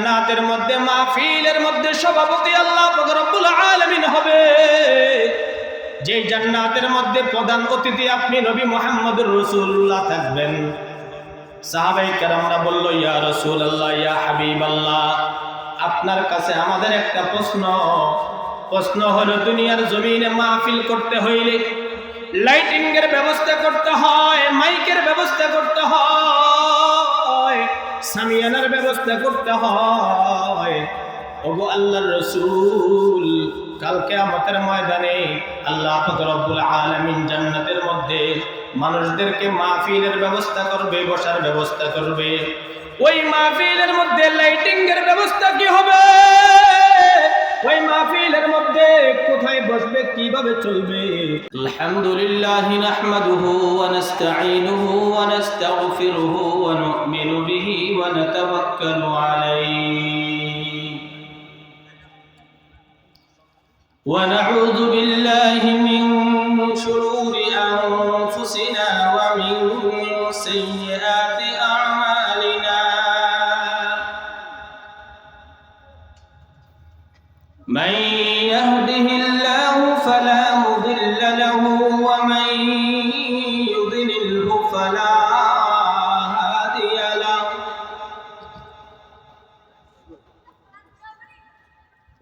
জান্নাতের মধ্যে, মাহফিলের মধ্যে সভাপতি আল্লাহ রব্বুল আলামিন হবে। যে জান্নাতের মধ্যে প্রধান অতিথি আপনি নবী মোহাম্মদুর রসুল্লাহ থাকবেন। আপনার কাছে আমাদের একটা প্রশ্ন। প্রশ্ন হলো, দুনিয়ার জমিনে মাহফিল করতে হইলে লাইটিং এর ব্যবস্থা করতে হয় মাইকের ব্যবস্থা করতে হয়। সামিয়ানার ব্যবস্থা করতে হয়। ওগো আল্লাহর রসুল কালকে আমাদের ময়দানে আল্লাহ রব্বুল আলমিন জান্নাতের মধ্যে মানুষদেরকে মাহফিলের ব্যবস্থা করবে, বসার ব্যবস্থা করবে। ওই মাহফিলের মধ্যে লাইটিং এর ব্যবস্থা কি হবে? ওই মাহফিলের মধ্যে কোথায় বসবে কিভাবে চলবে আলহামদুলিল্লাহ নাহমাদুহু ওয়া নাস্তাঈনুহু ওয়া নাস্তাগফিরুহু ওয়া নু'মিনু বিহি ওয়া নাতাওয়াক্কালু আলাইহি ونعوذ بالله من شرور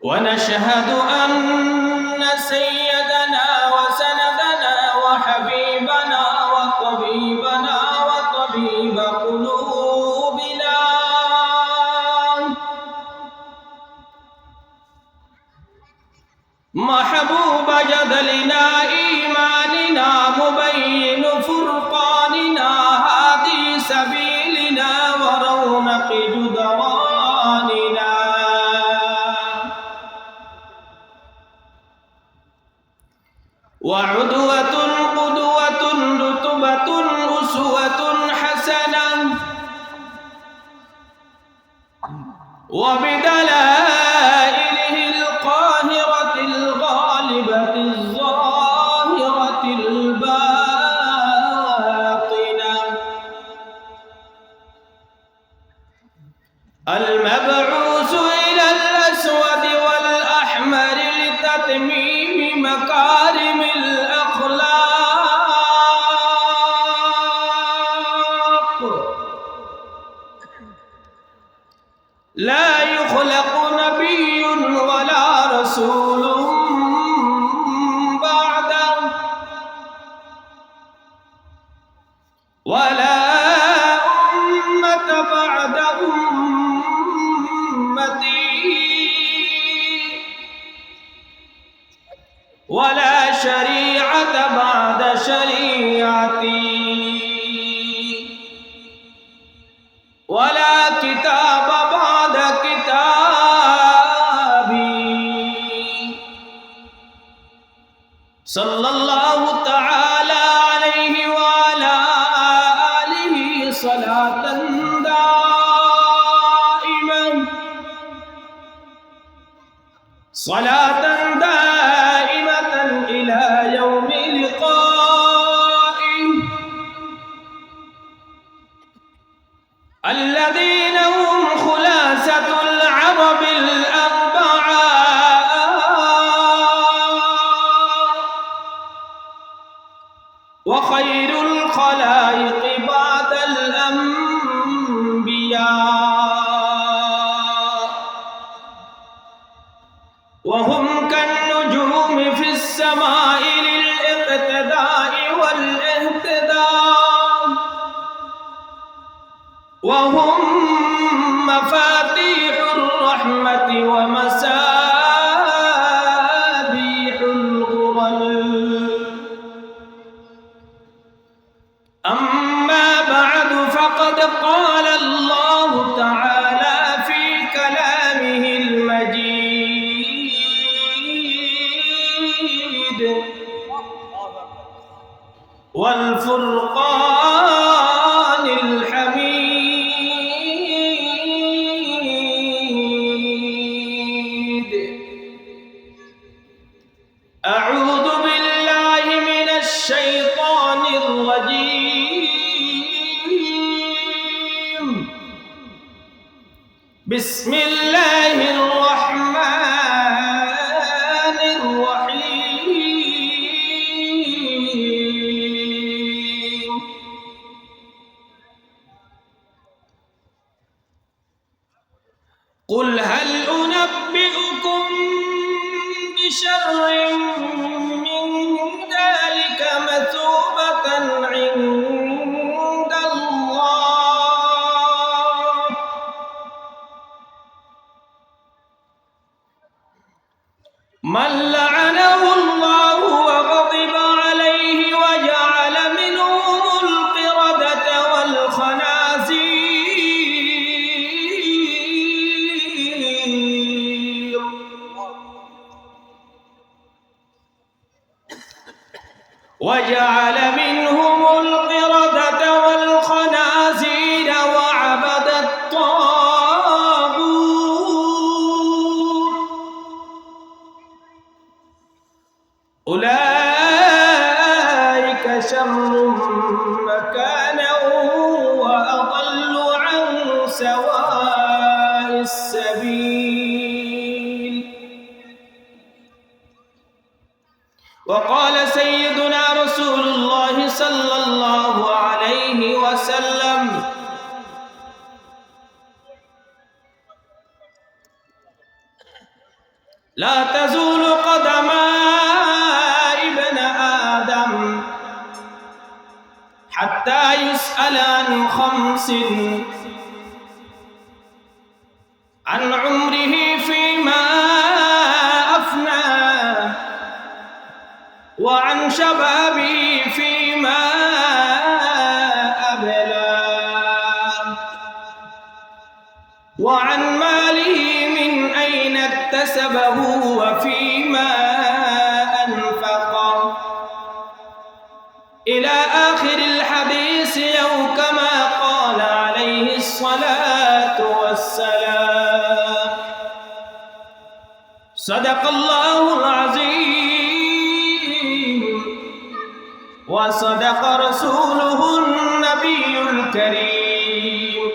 ونشهد أن سيدنا وبدلاً ولا الذين الرحمة ومسابيح وجعل منهم القردة لا تزول قدما ابن آدم حتى يسأل عن خمس عن عمره فيما أفنى وعن شبابه اكتسبه وفيما أنفقه. إلى آخر الحديث أو كما قال عليه الصلاة والسلام. صدق الله العظيم. وصدق رسوله النبي الكريم.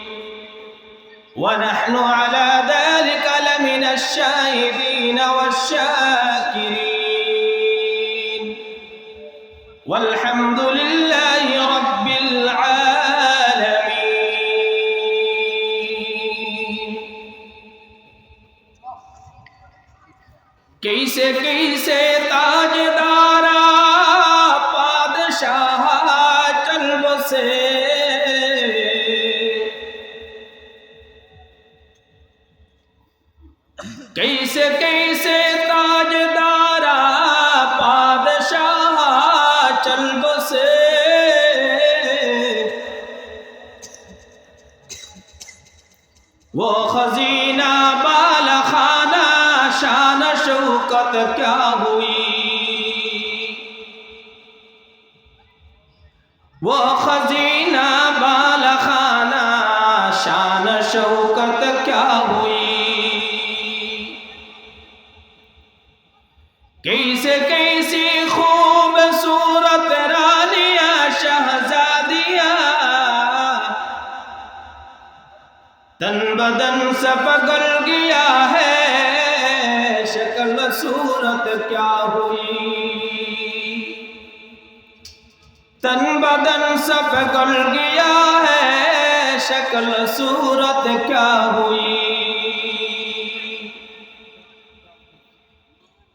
ونحن على الشاهدين والشاهدين कैसे कैसे तन बदन से पगल गया है शक्ल सूरत क्या हुई तन बदन से पगल गया है शक्ल सूरत क्या हुई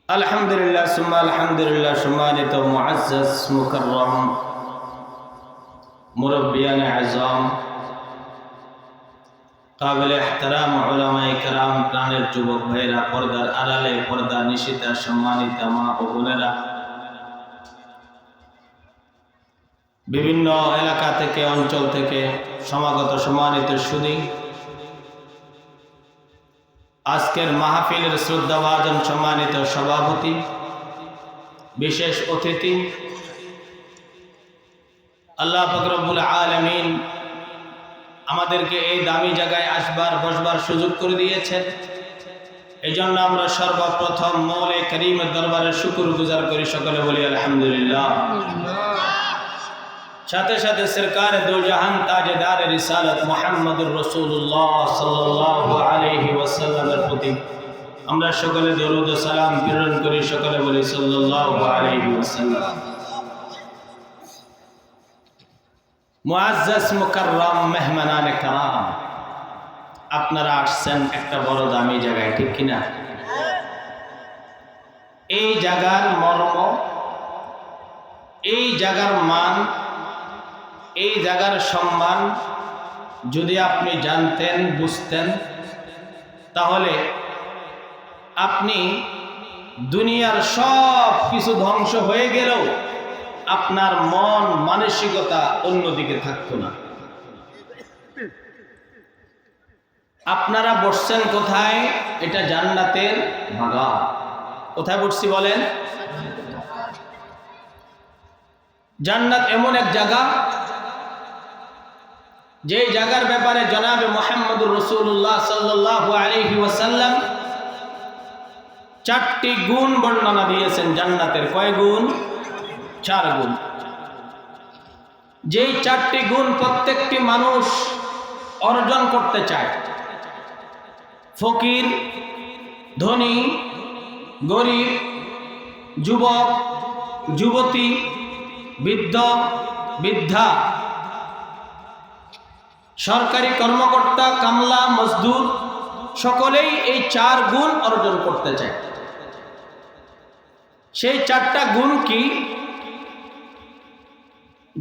আলহামদুলিল্লাহ সুম্মা আলহামদুলিল্লাহ সম্মানিত মুআজ্জাজ মুকাররম মুরব্বিয়ান আজম কাবিল এহতারাম উলামায়ে কেরাম, প্রাণের যুবক ভাইরা পর্দার আড়ালে পর্দা নিশিতা সম্মানিত মা ও বোনেরা। বিভিন্ন এলাকা থেকে, অঞ্চল থেকে সমাগত সম্মানিত সুদী, আজকের মাহফিলের শ্রদ্ধাভাজন সম্মানিত সভাপতি, বিশেষ অতিথি, আল্লাহ ফকরবুল আলমিন আমাদেরকে এই দামি জায়গায় আসবার, বসবার সুযোগ করে দিয়েছেন এই জন্য আমরা সর্বপ্রথম মৌলে করিমের দরবারে শুকুর গুজার করি সকলে বলি আলহামদুলিল্লাহ। সাথে সাথে সরকার দু জাহান তাজেদার রিসালত মোহাম্মদুর রসুল্লাহ সাল্লাহ আলহি ওয়াসাল্লামের প্রতি। আমরা সকলে দরুদ সালাম প্রেরণ করি সকলে বলি সাল্লাহ আলহি ওয়াসাল্লাম। মুআজ্জাজ মুকাররম মেহমানান কারাম আপনারা আসছেন একটা বড় দামি জায়গায়, ঠিক কিনা? এই জায়গার মর্ম, এই জায়গার মান, এই জায়গার সম্মান যদি আপনি জানতেন, বুঝতেন, তাহলে আপনি দুনিয়ার সব কিছু ধ্বংস হয়ে গেলেও আপনার মন মানসিকতা অন্যদিকে থাকতো না। আপনারা বসছেন কোথায়? এটা জান্নাতের বাগান। কোথায় বসছি বলেন? জান্নাত এমন এক জায়গা যে জায়গার ব্যাপারে জনাবে মোহাম্মদুর রসুল্লাহ সাল্লাহ আলহি ওয়াসাল্লাম চারটি গুণ বর্ণনা দিয়েছেন জান্নাতের। কয় গুণ? চার গুণ। যেই চারটি গুণ প্রত্যেকটি মানুষ অর্জন করতে চায়, ফকির, ধনী, গরিব, যুবক, যুবতী, বৃদ্ধ, বৃদ্ধা, সরকারি কর্মকর্তা, কামলা, মজদুর, সকলেই এই চার গুণ অর্জন করতে চায়। সেই চারটা গুণ কি?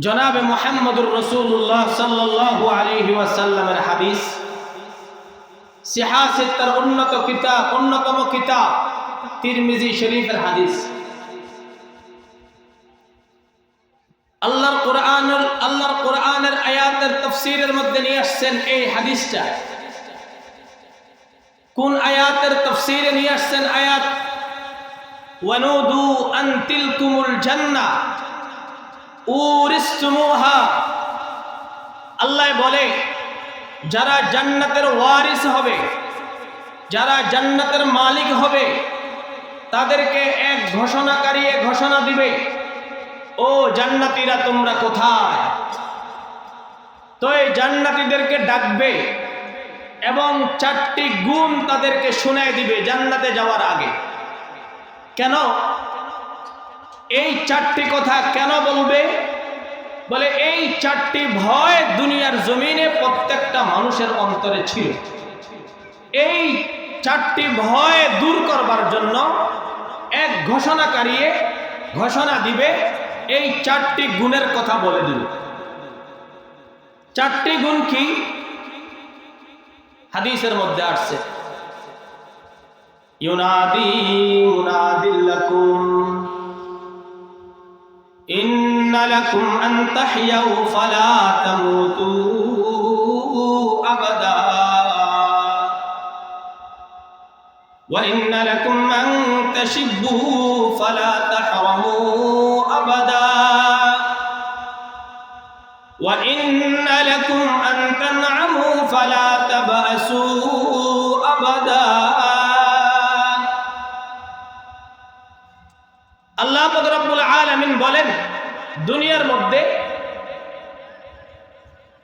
জনাবে মোহাম্মদুর রসুল্লাহ সাল্লাহ আলহি ওয়াসাল্লামের হাদিস। সিহাসিত্তার উন্নত কিতাব, অন্যতম কিতাব তিরমিজি শরীফের হাদিস। আল্লাহর কোরআনের আল্লাহর কোরআনের আয়াতের তফসিরের মধ্যে নিয়ে আসছেন এই হাদিসটা। কোন আয়াতের তফসিরে নিয়ে আসছেন আয়াত? ওয়ানুদু আন তিলকুমুল জান্নাহ। আল্লাহ বলে, যারা জান্নাতের ওয়ারিস হবে, যারা জান্নাতের মালিক হবে, তাদেরকে এক ঘোষণাকারী ঘোষণা দিবে, ও জান্নাতীরা, তোমরা কোথায়? তো এই জান্নাতীদেরকে ডাকবে এবং চারটি গুণ তাদেরকে শুনায় দিবে জান্নাতে যাওয়ার আগে। কেন? এই চারটি কথা কেন বলবে? বলে, এই চারটি ভয় দুনিয়ার জমিনে প্রত্যেকটা মানুষের অন্তরে ছিল। এই চারটি ভয় দূর করবার জন্য এক ঘোষণাকারী ঘোষণা দিবে, এই চারটি গুণের কথা বলে দিল চারটি গুণ কি? হাদিসের মধ্যে আসছে, ইউনাদি মুনাদিল্লাকুম إن لكم أن تحيوا فلا تموتوا أبدا. وإن لكم أن تشبوا فلا تحرموا أبدا. وإن لكم أن تنعموا فلا تبأسوا أبدا. الله رب العالمين بولن দুনিয়ার মধ্যে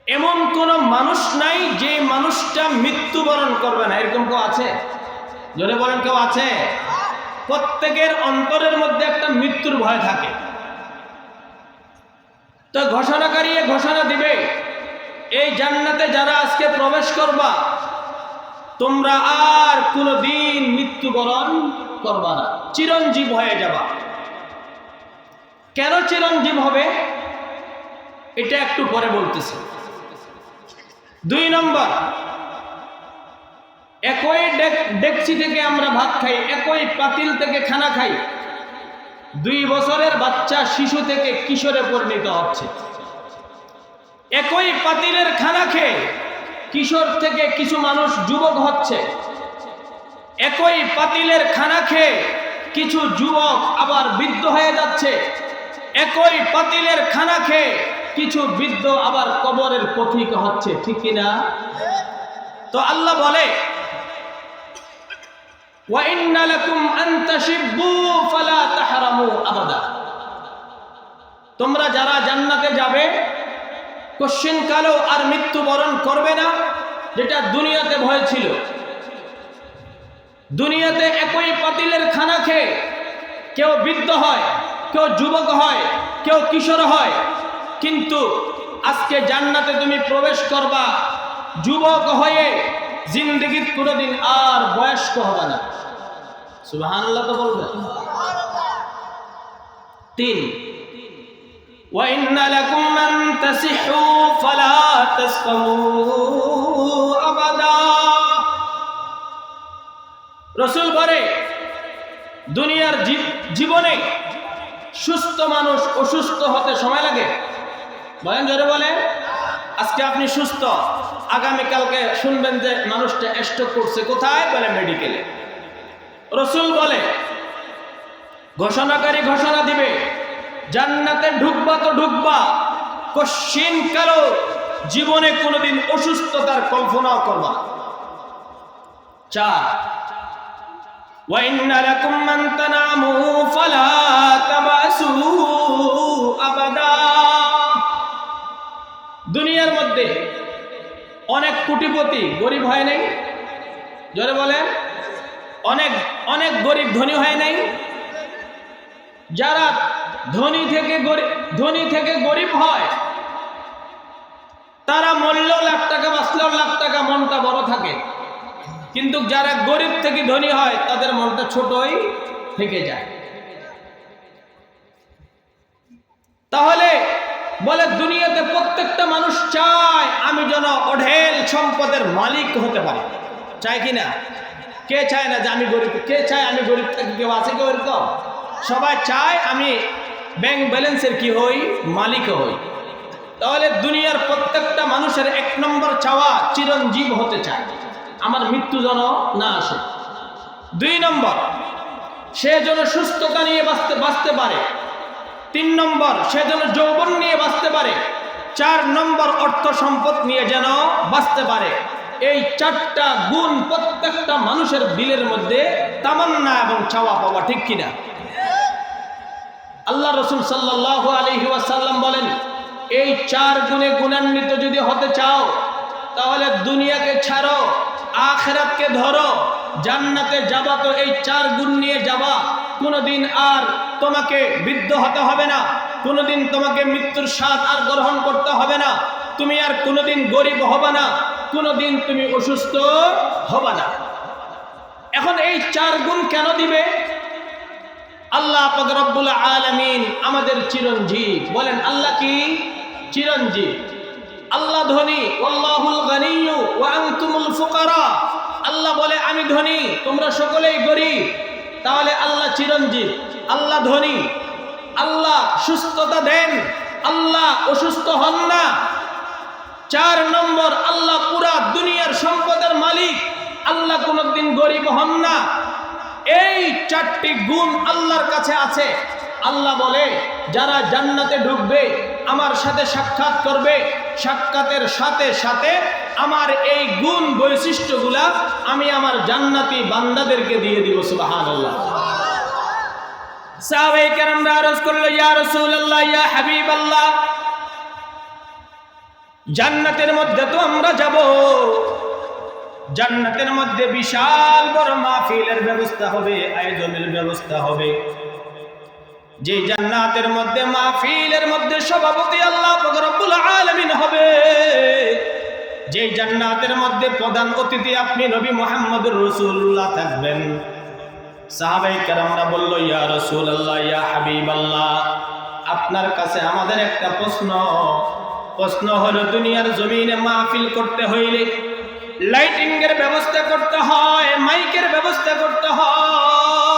এমন কোন মানুষ নাই যে মানুষটা মৃত্যুবরণ করবে না। এরকম কেউ আছে? জোরে বলেন কেউ আছে? প্রত্যেকের অন্তরের মধ্যে একটা মৃত্যুর ভয় থাকে। তো ঘোষণাকারী ঘোষণা দিবে, এই জান্নাতে যারা আজকে প্রবেশ করবা, তোমরা আর কোনোদিন মৃত্যুবরণ করবা না। চিরঞ্জীব হয়ে যাবা। কেন চিরঞ্জীব হবে? এটা একটু পরে বলতেছে। দুই নম্বর, একই ডেকচি থেকে আমরা ভাত খাই, একই পাতিল থেকে খানা খাই। দুই বছরের বাচ্চা শিশু থেকে কিশোরে পরিণত হচ্ছে। একই পাতিলের খানা খেয়ে কিশোর থেকে কিছু মানুষ যুবক হচ্ছে। একই পাতিলের খানা খেয়ে কিছু যুবক আবার বৃদ্ধ হয়ে যাচ্ছে। একই পাতিলের খানা খেয়ে কিছু বৃদ্ধ আবার কবরের পথিক হচ্ছে, ঠিক না? তো আল্লাহ বলে তোমরা যারা জান্নাতে যাবে, কোশ্চিন কালেও আর মৃত্যু বরণ করবে না, যেটা দুনিয়াতে ভয় ছিল। দুনিয়াতে একই পাতিলের খানা খেয়ে কেউ বৃদ্ধ হয় কেউ যুবক হয় কেউ কিশোর হয় কিন্তু আজকে জান্নাতে তুমি প্রবেশ করবা যুবক হয়ে জিন্দগির কোনোদিন আর বয়স্ক হবে না সুবহানাল্লাহ তো বলবে তিন وإن لكم أن تسحوا فلا تسقموا أبدا রসুল বলে দুনিয়ার জী- জীবনে সুস্থ মানুষ অসুস্থ হতে সময় লাগে? বলেন জোরে বলে। আজকে আপনি সুস্থ। আগামীকালকে শুনবেন যে মানুষটা স্ট্রোক করছে কোথায়? বলে মেডিকেলে। রসুল বলে, ঘোষণাকারী ঘোষণা দিবে, জান্নাতে ঢুকবা তো ঢুকবা, কশ্চিন কালো জীবনে কোনোদিন অসুস্থতার কল্পনাও করবা। চার وإن لكم من تناموا فلا تبأسوا أبدا দুনিয়ার মধ্যে অনেক কোটিপতি গরিব হয় নাই জোরে বলেন অনেক অনেক গরিব ধনী হয় নাই যারা ধনী থেকে গরিব ধনী থেকে গরিব হয় তারা মরলেও লাখ টাকা বাঁচলেও লাখ টাকা মনটা বড় থাকে কিন্তু যারা গরিব থেকে ধনী হয়, তাদের মনটা ছোটই থেকে যায়। তাহলে বলে, দুনিয়াতে প্রত্যেকটা মানুষ চায় আমি যেন অঢেল সম্পদের মালিক হতে পারি। চায় কি না? কে চায় না যে আমি গরিব? কে চায় আমি গরিব থাকি কেউ আছে কেউ এরকম সবাই চায় আমি ব্যাংক ব্যালেন্সের কি হই? মালিক হই। তাহলে দুনিয়ার প্রত্যেকটা মানুষের এক নম্বর চাওয়া চিরঞ্জীব হতে চায়। আমার মৃত্যু যেন না আসে। দুই নম্বর, সে যেন সুস্থতা নিয়ে বাঁচতে বাঁচতে পারে। তিন নম্বর, সে যেন যৌবন নিয়ে বাঁচতে পারে। চার নম্বর, অর্থ সম্পদ নিয়ে যেন বাঁচতে পারে। এই চারটা গুণ প্রত্যেকটা মানুষের দিলের মধ্যে তামান্না এবং চাওয়া পাওয়া ঠিক কিনা? আল্লাহ রসুল সাল্লাহ আলহি ওয়াসাল্লাম বলেন, এই চার গুণে গুণান্বিত যদি হতে চাও, তাহলে দুনিয়াকে ছাড়ো আখেরাতকে ধরো, জান্নাতে যাবা তো এই চার গুণ নিয়ে যাবা। কোনোদিন আর তোমাকে বৃদ্ধ হতে হবে না, কোনোদিন তোমাকে মৃত্যুর স্বাদ আর গ্রহণ করতে হবে না। তুমি আর কোনোদিন গরিব হবে না, কোনোদিন তুমি অসুস্থ হবে না। এখন এই চার গুণ কেন দিবে? আল্লাহ রব্বুল আলামিন আমাদের চিরঞ্জীব। বলেন, আল্লাহ কি? চিরঞ্জীব। আল্লাহ ধনী আল্লাহুল গানিয়্যু ওয়া আনতুমুল ফুকারা। আল্লাহ বলে, আমি ধনী, তোমরা সকলেই গরিব। তাহলে আল্লাহ চিরঞ্জীব, আল্লাহ ধনী। আল্লাহ সুস্থতা দেন, আল্লাহ অসুস্থ হন না। চার নম্বর, আল্লাহ পুরা দুনিয়ার সম্পদের মালিক। আল্লাহ কোনোদিন গরিব হন না। এই চারটি গুণ আল্লাহর কাছে আছে। আল্লাহ বলে, যারা জান্নাতে ঢুকবে আমার সাথে সাক্ষাৎ করবে, সাক্ষাতের সাথে সাথে আমার এই গুণ বৈশিষ্ট্যগুলা আমি আমার জান্নাতি বান্দাদেরকে দিয়ে দিব সুবাহান আল্লাহ সাহাবায়ে কেরামরা আরজ করল, ইয়া রাসূলুল্লাহ, ইয়া জান্নাতের মধ্যে তো আমরা যাব। জান্নাতের মধ্যে বিশাল বড় মাহফিলের ব্যবস্থা হবে, আয়োজনের ব্যবস্থা হবে। যে জান্নাতের মধ্যে, মাহফিলের মধ্যে সভাপতি আল্লাহ রব্বুল আলামিন হবে। যে জান্নাতের মধ্যে প্রধান অতিথি আপনি নবী মুহাম্মদুর রাসূলুল্লাহ থাকবেন। সাহাবাই কেরামরা বলল, ইয়া রাসূলুল্লাহ, ইয়া হাবিবাল্লাহ, আপনার কাছে আমাদের একটা প্রশ্ন। প্রশ্ন হলো, দুনিয়ার জমিনে মাহফিল করতে হইলে লাইটিং এর ব্যবস্থা করতে হয়, মাইকের ব্যবস্থা করতে হয়।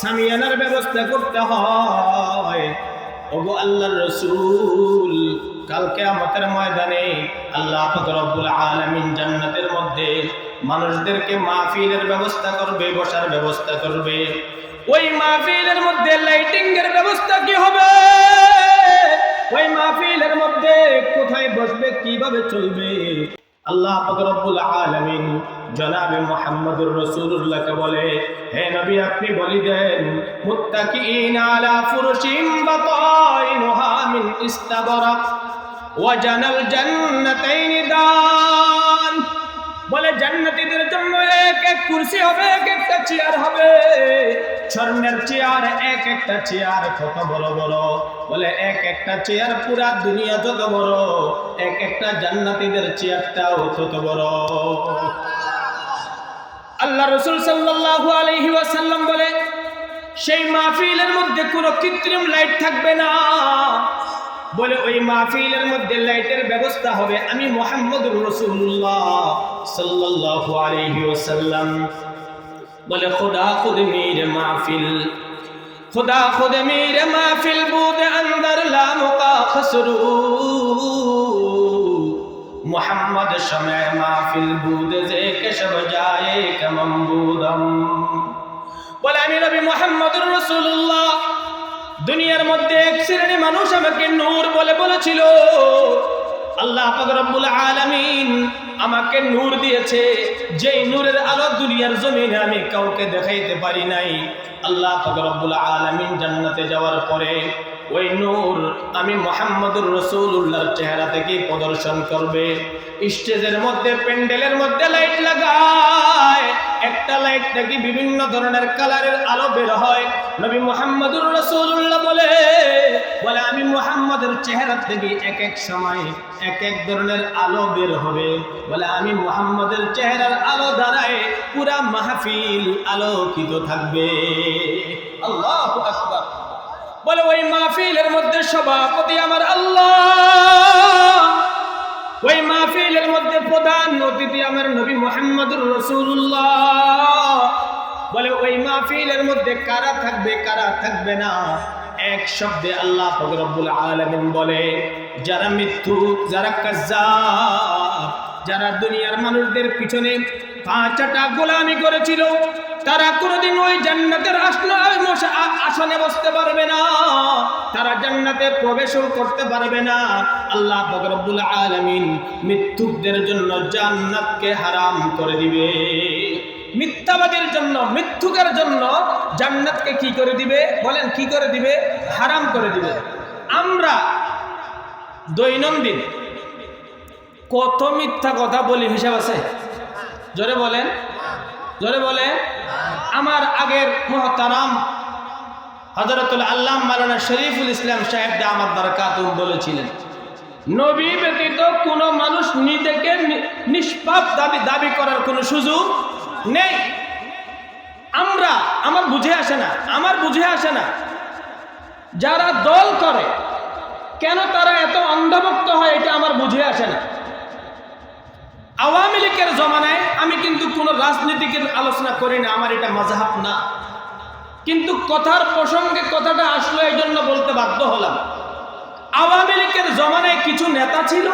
সামিয়ানার ব্যবস্থা করতে হয়। ওগো আল্লাহর রসুল কালকে আমাদের ময়দানে আল্লাহ পাক রব্বুল আলামিন জান্নাতের মধ্যে মানুষদেরকে মাহফিলের ব্যবস্থা করবে, বসার ব্যবস্থা করবে। ওই মাহফিলের মধ্যে লাইটিং এর ব্যবস্থা কি হবে? ওই মাহফিলের মধ্যে কোথায় বসবে, কীভাবে চলবে? আল্লাহ পাক রব্বুল আলামিন জনাবে মুহাম্মদুর রাসূলুল্লাহকে বলে, হে নবী, আপনি বলি দেন মুত্তাকিন আলা ফুরুশিম বাতাইনুহা মিন ইস্তাবরাক ওয়াজানাল জান্নাতাইন দান বলে, জান্নাতীদের জন্য এক এক কুরসি হবে, এক একটা চেয়ার হবে। স্বর্ণের চেয়ার, এক একটা চেয়ার কত বড় বড়। বলে, এক একটা চেয়ার পুরা দুনিয়া যত বড়, এক একটা জান্নাতীদের চেয়ারটাও তত বড়। আল্লাহ রসুল সাল্লাল্লাহু আলাইহি ওয়াসাল্লাম বলে, সেই মাহফিলের মধ্যে কোনো কৃত্রিম লাইট থাকবে না। বলে, ওই মাহফিলের মধ্যে লাইটের ব্যবস্থা হবে। আমি মোহাম্মদ রসুল্লাহ সাল্লাহ আলহিউসাল্লাম বলে, খোদা খুদ মীর মাহফিল, খোদা খুদ মীর মাহফিল, বুদ আন্দর খসরু। মোহাম্মদ সময় মাহফিল, বুদ যে কেশব যায় কেমন বুদম। বলে, আমি নবী মোহাম্মদ রসুল্লাহ দুনিয়ার মধ্যে এক শ্রেণি মানুষ আমাকে নূর বলে বলেছিল। আল্লাহ রব্বুল আলামিন আমাকে নূর দিয়েছে। যেই নূরের আলো দুনিয়ার জমিনে আমি কাউকে দেখাইতে পারি নাই। আল্লাহ রব্বুল আলামিন জান্নাতে যাওয়ার পরে ওই নূর আমি মোহাম্মদুর রসুল্লাহর চেহারা থেকে প্রদর্শন করবে। স্টেজের মধ্যে, প্যান্ডেলের মধ্যে লাইট লাগায়। একটা লাইট থেকে বিভিন্ন ধরনের কালারের আলো বের হয়। নবী মোহাম্মদুর রসুল্লাহ বলে বলে, আমি মোহাম্মদের চেহারা থেকে এক এক সময় এক এক ধরনের আলো বের হবে। বলে, আমি মোহাম্মদের চেহারার আলো দ্বারায় পুরা মাহফিল আলোকিত থাকবে। আল্লাহ বলে, ওই মাহফিলের মধ্যে সভাপতি আমার আল্লাহ। ওই মাহফিলের মধ্যে প্রধান অতিথি আমার নবী মোহাম্মদুর রসুল্লাহ বলে, ওই মাহফিলের মধ্যে কারা থাকবে কারা থাকবে না? এক শব্দে আল্লাহ ফকরবুল আলমিন বলে, যারা মৃত্যু, যারা কাজ্জাব, যারা দুনিয়ার মানুষদের পিছনে পাঁচটা গোলামি করেছিল তারা কোনোদিন ওই জান্নাতের আসন- বসতে পারবে না। তারা জান্নাতে প্রবেশও করতে পারবে না। আল্লাহ বকরবুল আলমিন মৃত্যুকদের জন্য জান্নাতকে হারাম করে দিবে। মিথ্যাবাদীর জন্য মৃত্যুকের জন্য জান্নাতকে কি করে দিবে? বলেন, কি করে দিবে? হারাম করে দিবে। আমরা দৈনন্দিন কত মিথ্যা কথা বলি, হিসাব আছে? জোরে বলেন, জোরে বলে আমার আগের মহতারাম হজরতুল আল্লাহ মালানা শরীফুল ইসলাম সাহেব দামাত বারকাতুম বলেছিলেন, নবী ব্যতীত কোনো মানুষ নিজেকে নিষ্পাপ দাবি দাবি করার কোনো সুযোগ নেই। আমরা, আমার বুঝে আসে না, আমার বুঝে আসে না। যারা দল করে, কেন তারা এত অন্ধভক্ত হয় এটা আমার বুঝে আসে না। আওয়ামী লীগের জমানায় আমি কিন্তু কোনো রাজনীতিকের আলোচনা করি না, আমার এটা মাজাহাব না। কিন্তু কথার প্রসঙ্গে কথাটা আসলো এই জন্য বলতে বাধ্য হলাম। আওয়ামী লীগের জমানায় কিছু নেতা ছিল